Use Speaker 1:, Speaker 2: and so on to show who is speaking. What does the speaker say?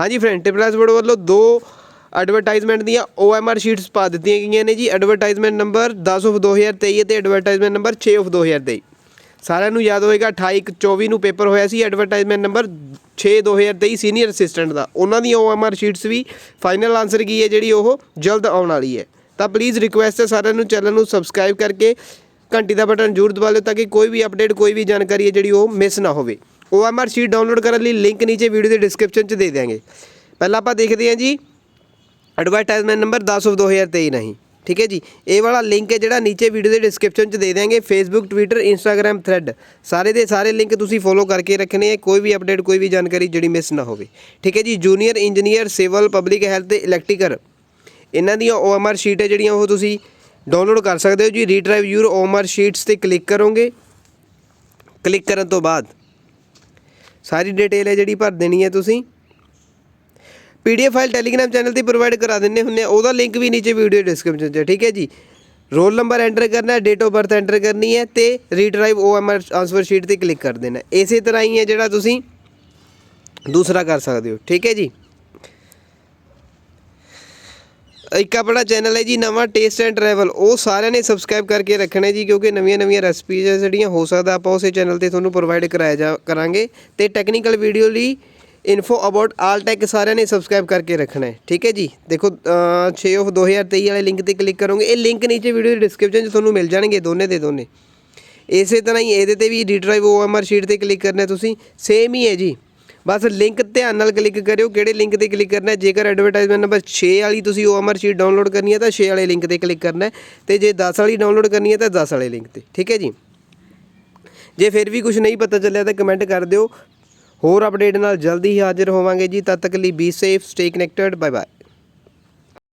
Speaker 1: ਹਾਂਜੀ friend ਟਿਪਲਸ board ਵੱਲੋਂ ਦੋ ਐਡਵਰਟਾਈਜ਼ਮੈਂਟ ਦੀਆਂ OMR ਸ਼ੀਟਸ ਪਾ ਦਿੱਤੀਆਂ ਗਈਆਂ ਨੇ ਜੀ। ਐਡਵਰਟਾਈਜ਼ਮੈਂਟ ਨੰਬਰ 10 ਆਫ 2023 ਅਤੇ ਐਡਵਰਟਾਈਜ਼ਮੈਂਟ ਨੰਬਰ 6 ਆਫ 2023 ਸਾਰਿਆਂ ਨੂੰ ਯਾਦ ਹੋਏਗਾ 28 24 ਨੂੰ ਪੇਪਰ ਹੋਇਆ ਸੀ। ਐਡਵਰਟਾਈਜ਼ਮੈਂਟ ਨੰਬਰ 6 2023 ਸੀਨੀਅਰ ਅਸਿਸਟੈਂਟ ਦਾ। ਉਹਨਾਂ ਦੀਆਂ OMR ਸ਼ੀਟਸ ਵੀ ਫਾਈਨਲ ਆਨਸਰ ਕੀ ਹੈ, ਜਿਹੜੀ ਉਹ ਜਲਦ ਆਉਣ ਵਾਲੀ ਹੈ। ਤਾਂ ਪਲੀਜ਼ ਰਿਕੁਐਸਟ ਹੈ ਸਾਰਿਆਂ ਨੂੰ, ਚੈਨਲ ਨੂੰ ਸਬਸਕ੍ਰਾਈਬ ਕਰਕੇ ਘੰਟੀ ਦਾ ਬਟਨ ਜ਼ਰੂਰ ਦਬਾ ਲਿਓ, ਤਾਂ ਕਿ ਕੋਈ ਵੀ ਅਪਡੇਟ ਕੋਈ ਵੀ ਜਾਣਕਾਰੀ ਹੈ ਜਿਹੜੀ ਉਹ ਮਿਸ ਨਾ ਹੋਵੇ। OMR ਸ਼ੀਟ ਡਾਊਨਲੋਡ ਕਰਨ ਲਈ ਲਿੰਕ ਨੀਚੇ ਵੀਡੀਓ ਦੇ ਡਿਸਕ੍ਰਿਪਸ਼ਨ 'ਚ ਦੇ ਦਿਆਂਗੇ। ਪਹਿਲਾਂ ਆਪਾਂ ਦੇਖਦੇ ਹਾਂ ਜੀ। ਐਡਵਰਟਾਈਜ਼ਮੈਂਟ ਨੰਬਰ 10 ਆਫ 2023 ਨਹੀਂ ਠੀਕ ਹੈ ਜੀ? ਇਹ ਵਾਲਾ ਲਿੰਕ ਹੈ ਜਿਹੜਾ ਨੀਚੇ ਵੀਡੀਓ ਦੇ ਡਿਸਕ੍ਰਿਪਸ਼ਨ 'ਚ ਦੇ ਦਿਆਂਗੇ। ਫੇਸਬੁੱਕ ਟਵਿੱਟਰ ਇੰਸਟਾਗ੍ਰam ਥ੍ਰੈਡ ਸਾਰੇ ਦੇ ਸਾਰੇ ਲਿੰਕ ਤੁਸੀਂ ਫੋਲੋ ਕਰਕੇ ਰੱਖਣੇ ਹੈ। ਕੋਈ ਵੀ ਅਪਡੇਟ ਕੋਈ ਵੀ ਜਾਣਕਾਰੀ ਜਿਹੜੀ ਮਿਸ ਨਾ ਹੋਵੇ। ਠੀਕ ਹੈ ਜੀ? Junior engineer civil public health ਤੇ ਇਲੈਕਟ੍ਰੀਕਲ ਇਹਨਾਂ ਦੀਆਂ OMR ਸ਼ੀਟ ਹੈ ਜਿਹੜੀਆਂ ਉਹ ਤੁਸੀਂ ਡਾਊਨਲੋਡ ਕਰ ਸਕਦੇ ਹੋ ਜੀ। ਰੀਡਰਾਈਵ ਯੂਰ OMR ਸ਼ੀਟਸ ਤੇ ਕਲਿੱਕ ਕਰੋਗੇ। ਕਲਿੱਕ ਕਰਨ ਤੋਂ ਬਾਅਦ ਸਾਰੀ ਡਿਟੇਲ ਹੈ ਜਿਹੜੀ ਭਰ ਦੇਣੀ ਹੈ ਤੁਸੀਂ। ਪੀਡੀਐਫ ਫਾਈਲ ਟੈਲੀਗ੍ਰਾਮ ਚੈਨਲ ਤੇ ਪ੍ਰੋਵਾਈਡ ਕਰਾ ਦਿੰਨੇ ਹੁੰਨੇ ਆ। ਉਹਦਾ ਲਿੰਕ ਵੀ ਨੀਚੇ ਵੀਡੀਓ ਡਿਸਕ੍ਰਿਪਸ਼ਨ 'ਚ ਠੀਕ ਹੈ ਜੀ? ਰੋਲ ਨੰਬਰ ਐਂਟਰ ਕਰਨਾ ਹੈ ਡੇਟ ਆਫ ਬਰਥ ਐਂਟਰ ਕਰਨੀ ਹੈ ਤੇ ਰੀਡਰਾਈਵ OMR ਆਨਸਰ ਸ਼ੀਟ ਤੇ ਕਲਿੱਕ ਕਰ ਦੇਣਾ ਇਸੇ ਤਰ੍ਹਾਂ ਹੀ ਹੈ ਜਿਹੜਾ ਤੁਸੀਂ ਦੂਸਰਾ ਕਰ ਸਕਦੇ ਹੋ, ਠੀਕ ਹੈ ਜੀ? ਇੱਕ ਆਪਣਾ ਚੈਨਲ ਹੈ ਜੀ, ਨਵਾਂ ਟੇਸਟ ਐਂਡ ਟਰੈਵਲ ਉਹ ਸਾਰਿਆਂ ਨੇ ਸਬਸਕ੍ਰਾਈਬ ਕਰਕੇ ਰੱਖਣਾ ਜੀ, ਕਿਉਂਕਿ ਨਵੀਆਂ ਨਵੀਆਂ ਰੈਸਪੀਜ਼ ਜਿਹੜੀਆਂ ਹੋ ਸਕਦਾ ਆਪਾਂ ਉਸੇ ਚੈਨਲ ਤੇ ਤੁਹਾਨੂੰ ਪ੍ਰੋਵਾਈਡ ਕਰਾਇਆ ਜਾ, ਕਰਾਂਗੇ। ਤੇ ਟੈਕਨੀਕਲ ਵੀਡੀਓ ਲਈ ਇਨਫੋ ਅਬਾਊਟ ਆਲ ਟੈਕ ਸਾਰਿਆਂ ਨੇ ਸਬਸਕ੍ਰਾਈਬ ਕਰਕੇ ਰੱਖਣਾ ਹੈ। ਠੀਕ ਹੈ ਜੀ? ਦੇਖੋ, ਅਹ 6 ਆਫ 2023 ਵਾਲੇ ਲਿੰਕ ਤੇ ਕਲਿੱਕ ਕਰੋਗੇ, ਇਹ ਲਿੰਕ ਨੀਚੇ ਵੀਡੀਓ ਦੇ ਡਿਸਕ੍ਰਿਪਸ਼ਨ 'ਚ ਤੁਹਾਨੂੰ ਮਿਲ ਜਾਣਗੇ ਦੋਨੇ ਦੇ ਦੋਨੇ। ਇਸੇ ਤਰ੍ਹਾਂ ਹੀ ਇਹਦੇ ਤੇ ਵੀ ਰੀਡਰਾਈਵ OMR ਸ਼ੀਟ ਤੇ ਕਲਿੱਕ ਕਰਨਾ ਤੁਸੀਂ। ਸੇਮ ਹੀ ਹੈ ਜੀ। ਬਸ ਲਿੰਕ ਧਿਆਨ ਨਾਲ ਕਲਿੱਕ ਕਰਿਓ, ਕਿਹੜੇ ਲਿੰਕ ਤੇ ਕਲਿੱਕ ਕਰਨਾ ਜੇਕਰ ਐਡਵਰਟਾਈਜ਼ਮੈਂਟ ਨੰਬਰ 6 ਵਾਲੀ ਤੁਸੀਂ OMR ਸ਼ੀਟ ਡਾਊਨਲੋਡ ਕਰਨੀ ਹੈ, ਤਾਂ 6 ਵਾਲੇ ਲਿੰਕ ਤੇ ਕਲਿੱਕ ਕਰਨਾ ਹੈ। ਤੇ ਜੇ 10 ਵਾਲੀ ਡਾਊਨਲੋਡ ਕਰਨੀ ਹੈ, ਤਾਂ 10 ਵਾਲੇ ਲਿੰਕ ਤੇ, ਠੀਕ ਹੈ ਜੀ? ਜੇ ਫਿਰ ਵੀ ਕੁਝ ਨਹੀਂ ਪਤਾ ਚੱਲਿਆ, ਤਾਂ ਕਮੈਂਟ ਕਰ ਦਿਓ। ਹੋਰ ਅਪਡੇਟ ਨਾਲ ਜਲਦੀ ਹੀ ਹਾਜ਼ਰ ਹੋਵਾਂਗੇ ਜੀ। ਤਦ ਤੱਕ ਲਈ be safe stay connected bye bye